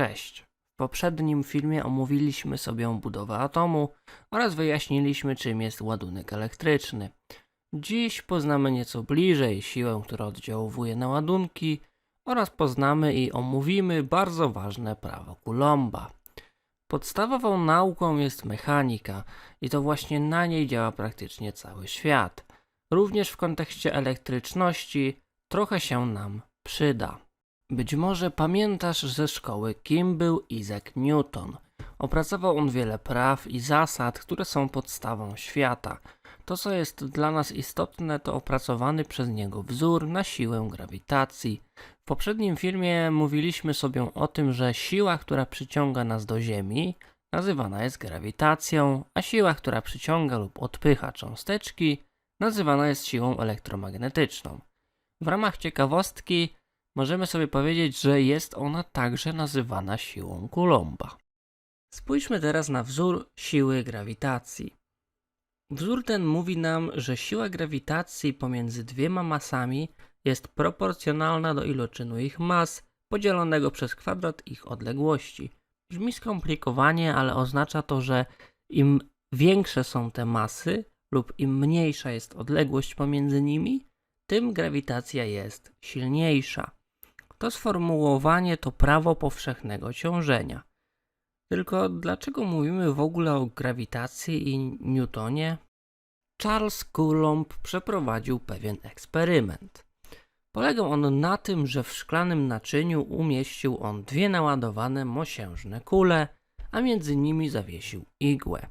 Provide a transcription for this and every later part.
Cześć. W poprzednim filmie omówiliśmy sobie budowę atomu oraz wyjaśniliśmy, czym jest ładunek elektryczny. Dziś poznamy nieco bliżej siłę, która oddziałuje na ładunki oraz poznamy i omówimy bardzo ważne prawo Coulomba. Podstawową nauką jest mechanika i to właśnie na niej działa praktycznie cały świat. Również w kontekście elektryczności trochę się nam przyda. Być może pamiętasz ze szkoły, kim był Isaac Newton. Opracował on wiele praw i zasad, które są podstawą świata. To, co jest dla nas istotne, to opracowany przez niego wzór na siłę grawitacji. W poprzednim filmie mówiliśmy sobie o tym, że siła, która przyciąga nas do Ziemi, nazywana jest grawitacją, a siła, która przyciąga lub odpycha cząsteczki, nazywana jest siłą elektromagnetyczną. W ramach ciekawostki możemy sobie powiedzieć, że jest ona także nazywana siłą Coulomba. Spójrzmy teraz na wzór siły grawitacji. Wzór ten mówi nam, że siła grawitacji pomiędzy dwiema masami jest proporcjonalna do iloczynu ich mas podzielonego przez kwadrat ich odległości. Brzmi skomplikowanie, ale oznacza to, że im większe są te masy lub im mniejsza jest odległość pomiędzy nimi, tym grawitacja jest silniejsza. To sformułowanie to prawo powszechnego ciążenia. Tylko dlaczego mówimy w ogóle o grawitacji i Newtonie? Charles Coulomb przeprowadził pewien eksperyment. Polegał on na tym, że w szklanym naczyniu umieścił on dwie naładowane mosiężne kule, a między nimi zawiesił igłę.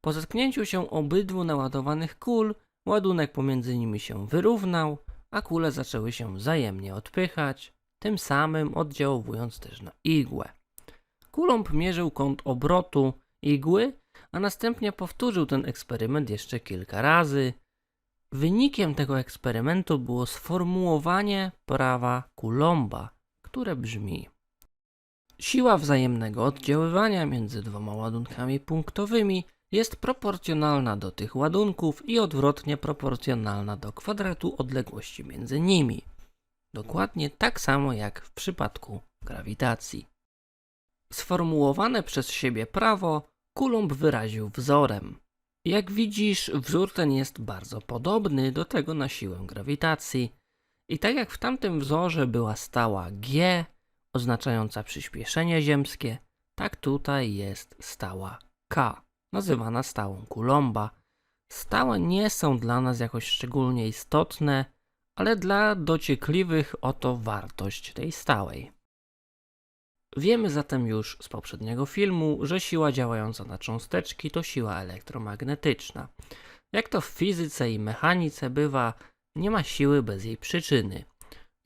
Po zetknięciu się obydwu naładowanych kul, ładunek pomiędzy nimi się wyrównał, a kule zaczęły się wzajemnie odpychać, tym samym oddziaływując też na igłę. Coulomb mierzył kąt obrotu igły, a następnie powtórzył ten eksperyment jeszcze kilka razy. Wynikiem tego eksperymentu było sformułowanie prawa Coulomba, które brzmi: Siła wzajemnego oddziaływania między dwoma ładunkami punktowymi jest proporcjonalna do tych ładunków i odwrotnie proporcjonalna do kwadratu odległości między nimi. Dokładnie tak samo jak w przypadku grawitacji. Sformułowane przez siebie prawo Coulomb wyraził wzorem. Jak widzisz, wzór ten jest bardzo podobny do tego na siłę grawitacji. I tak jak w tamtym wzorze była stała G, oznaczająca przyspieszenie ziemskie, tak tutaj jest stała K, nazywana stałą Coulomba. Stałe nie są dla nas jakoś szczególnie istotne, ale dla dociekliwych oto wartość tej stałej. Wiemy zatem już z poprzedniego filmu, że siła działająca na cząsteczki to siła elektromagnetyczna. Jak to w fizyce i mechanice bywa, nie ma siły bez jej przyczyny.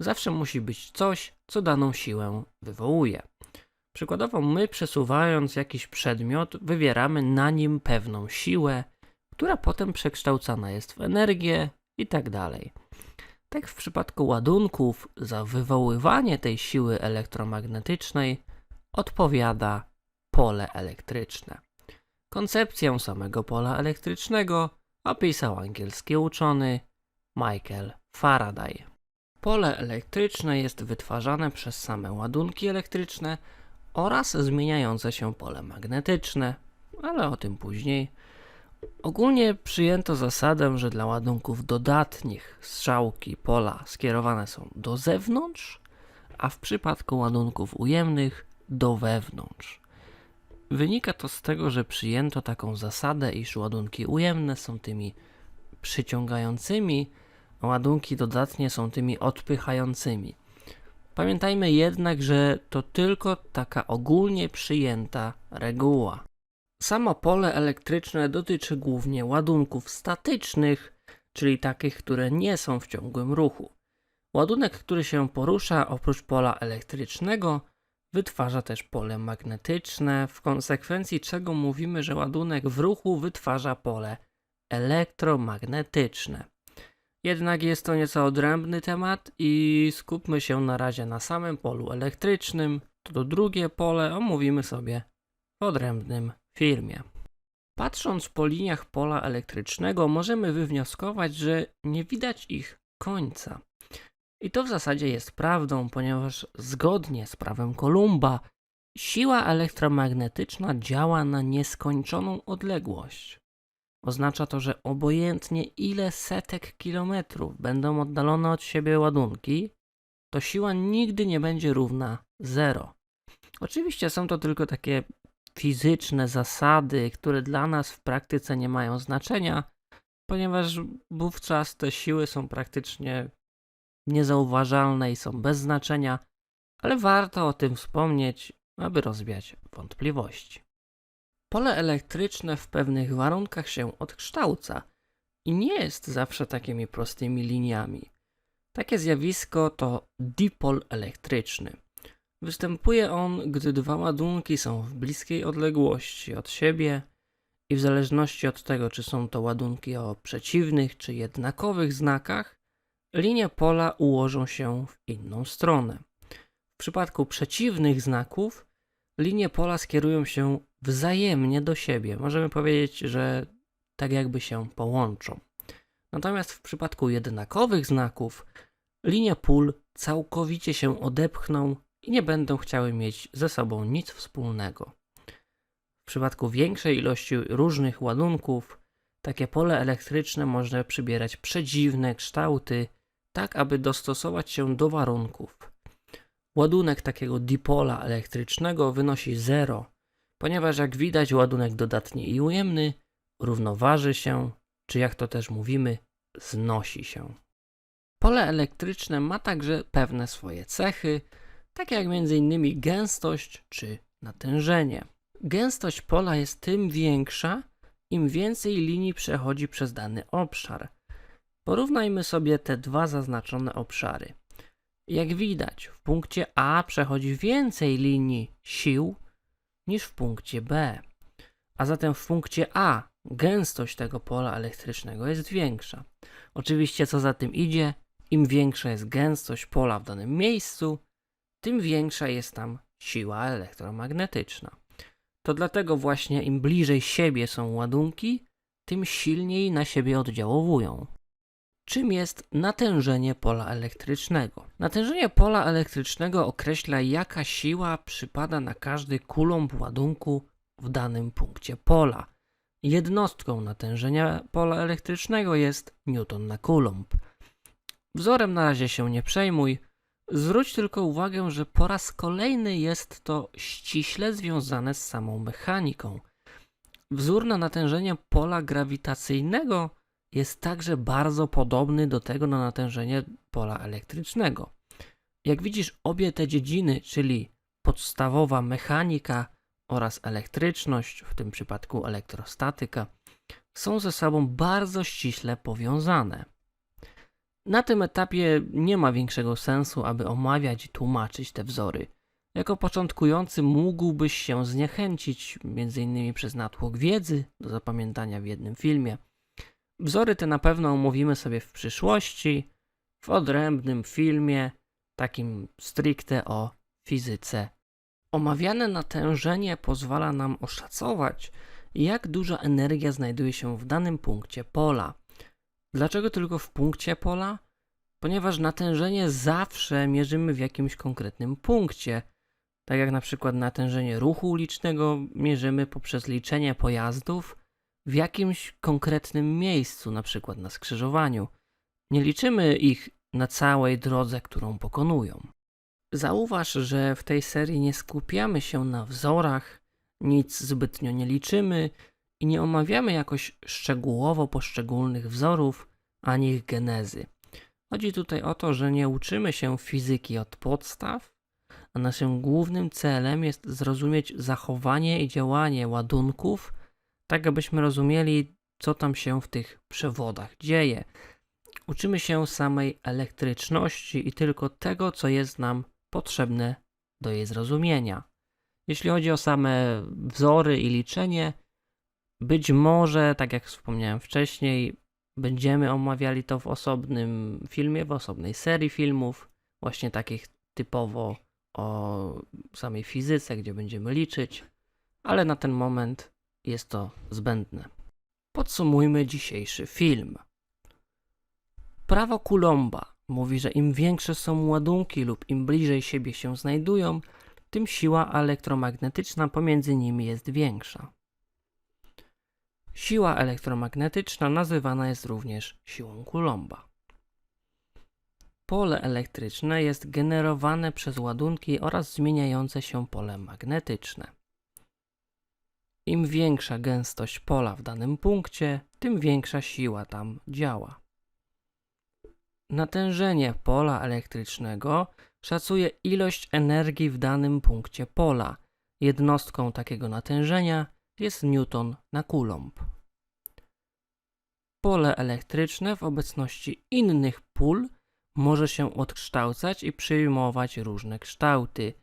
Zawsze musi być coś, co daną siłę wywołuje. Przykładowo, my przesuwając jakiś przedmiot, wywieramy na nim pewną siłę, która potem przekształcana jest w energię i tak dalej. Tak w przypadku ładunków, za wywoływanie tej siły elektromagnetycznej odpowiada pole elektryczne. Koncepcję samego pola elektrycznego opisał angielski uczony Michael Faraday. Pole elektryczne jest wytwarzane przez same ładunki elektryczne oraz zmieniające się pole magnetyczne, ale o tym później. Ogólnie przyjęto zasadę, że dla ładunków dodatnich strzałki pola skierowane są do zewnątrz, a w przypadku ładunków ujemnych do wewnątrz. Wynika to z tego, że przyjęto taką zasadę, iż ładunki ujemne są tymi przyciągającymi, a ładunki dodatnie są tymi odpychającymi. Pamiętajmy jednak, że to tylko taka ogólnie przyjęta reguła. Samo pole elektryczne dotyczy głównie ładunków statycznych, czyli takich, które nie są w ciągłym ruchu. Ładunek, który się porusza oprócz pola elektrycznego, wytwarza też pole magnetyczne, w konsekwencji czego mówimy, że ładunek w ruchu wytwarza pole elektromagnetyczne. Jednak jest to nieco odrębny temat i skupmy się na razie na samym polu elektrycznym. To drugie pole omówimy sobie w odrębnym filmie. Patrząc po liniach pola elektrycznego, możemy wywnioskować, że nie widać ich końca. I to w zasadzie jest prawdą, ponieważ zgodnie z prawem Kolumba Siła elektromagnetyczna działa na nieskończoną odległość. Oznacza to, że obojętnie ile setek kilometrów będą oddalone od siebie ładunki, to siła nigdy nie będzie równa zero. Oczywiście są to tylko takie fizyczne zasady, które dla nas w praktyce nie mają znaczenia, ponieważ wówczas te siły są praktycznie niezauważalne i są bez znaczenia, ale warto o tym wspomnieć, aby rozwiać wątpliwości. Pole elektryczne w pewnych warunkach się odkształca i nie jest zawsze takimi prostymi liniami. Takie zjawisko to dipol elektryczny. Występuje on, gdy dwa ładunki są w bliskiej odległości od siebie i w zależności od tego, czy są to ładunki o przeciwnych czy jednakowych znakach, linie pola ułożą się w inną stronę. W przypadku przeciwnych znaków linie pola skierują się wzajemnie do siebie. Możemy powiedzieć, że tak jakby się połączą. Natomiast w przypadku jednakowych znaków linie pól całkowicie się odepchną i nie będą chciały mieć ze sobą nic wspólnego. W przypadku większej ilości różnych ładunków, takie pole elektryczne może przybierać przedziwne kształty, tak aby dostosować się do warunków. Ładunek takiego dipola elektrycznego wynosi 0, ponieważ jak widać ładunek dodatni i ujemny równoważy się, czy jak to też mówimy, znosi się. Pole elektryczne ma także pewne swoje cechy, takie jak m.in. gęstość czy natężenie. Gęstość pola jest tym większa, im więcej linii przechodzi przez dany obszar. Porównajmy sobie te dwa zaznaczone obszary. Jak widać, w punkcie A przechodzi więcej linii sił niż w punkcie B. A zatem w punkcie A gęstość tego pola elektrycznego jest większa. Oczywiście, co za tym idzie, im większa jest gęstość pola w danym miejscu, tym większa jest tam siła elektromagnetyczna. To dlatego właśnie im bliżej siebie są ładunki, tym silniej na siebie oddziałowują. Czym jest natężenie pola elektrycznego? Natężenie pola elektrycznego określa, jaka siła przypada na każdy kulomb ładunku w danym punkcie pola. Jednostką natężenia pola elektrycznego jest newton na kulomb. Wzorem na razie się nie przejmuj. Zwróć tylko uwagę, że po raz kolejny jest to ściśle związane z samą mechaniką. Wzór na natężenie pola grawitacyjnego jest także bardzo podobny do tego na natężenie pola elektrycznego. Jak widzisz, obie te dziedziny, czyli podstawowa mechanika oraz elektryczność, w tym przypadku elektrostatyka, są ze sobą bardzo ściśle powiązane. Na tym etapie nie ma większego sensu, aby omawiać i tłumaczyć te wzory. Jako początkujący mógłbyś się zniechęcić, m.in. przez natłok wiedzy do zapamiętania w jednym filmie. Wzory te na pewno omówimy sobie w przyszłości, w odrębnym filmie, takim stricte o fizyce. Omawiane natężenie pozwala nam oszacować, jak duża energia znajduje się w danym punkcie pola. Dlaczego tylko w punkcie pola? Ponieważ natężenie zawsze mierzymy w jakimś konkretnym punkcie. Tak jak na przykład natężenie ruchu ulicznego mierzymy poprzez liczenie pojazdów w jakimś konkretnym miejscu, na przykład na skrzyżowaniu. Nie liczymy ich na całej drodze, którą pokonują. Zauważ, że w tej serii nie skupiamy się na wzorach, nic zbytnio nie liczymy i nie omawiamy jakoś szczegółowo poszczególnych wzorów ani ich genezy. Chodzi tutaj o to, że nie uczymy się fizyki od podstaw, a naszym głównym celem jest zrozumieć zachowanie i działanie ładunków, tak abyśmy rozumieli, co tam się w tych przewodach dzieje. Uczymy się samej elektryczności i tylko tego, co jest nam potrzebne do jej zrozumienia. Jeśli chodzi o same wzory i liczenie, być może, tak jak wspomniałem wcześniej, będziemy omawiali to w osobnym filmie, w osobnej serii filmów, właśnie takich typowo o samej fizyce, gdzie będziemy liczyć, ale na ten moment jest to zbędne. Podsumujmy dzisiejszy film. Prawo Coulomba mówi, że im większe są ładunki lub im bliżej siebie się znajdują, tym siła elektromagnetyczna pomiędzy nimi jest większa. Siła elektromagnetyczna nazywana jest również siłą Coulomba. Pole elektryczne jest generowane przez ładunki oraz zmieniające się pole magnetyczne. Im większa gęstość pola w danym punkcie, tym większa siła tam działa. Natężenie pola elektrycznego szacuje ilość energii w danym punkcie pola. Jednostką takiego natężenia jest newton na coulomb. Pole elektryczne w obecności innych pól może się odkształcać i przyjmować różne kształty.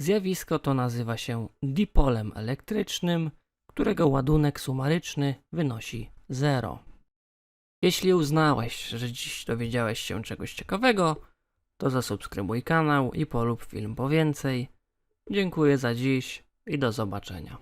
Zjawisko to nazywa się dipolem elektrycznym, którego ładunek sumaryczny wynosi 0. Jeśli uznałeś, że dziś dowiedziałeś się czegoś ciekawego, to zasubskrybuj kanał i polub film po więcej. Dziękuję za dziś i do zobaczenia.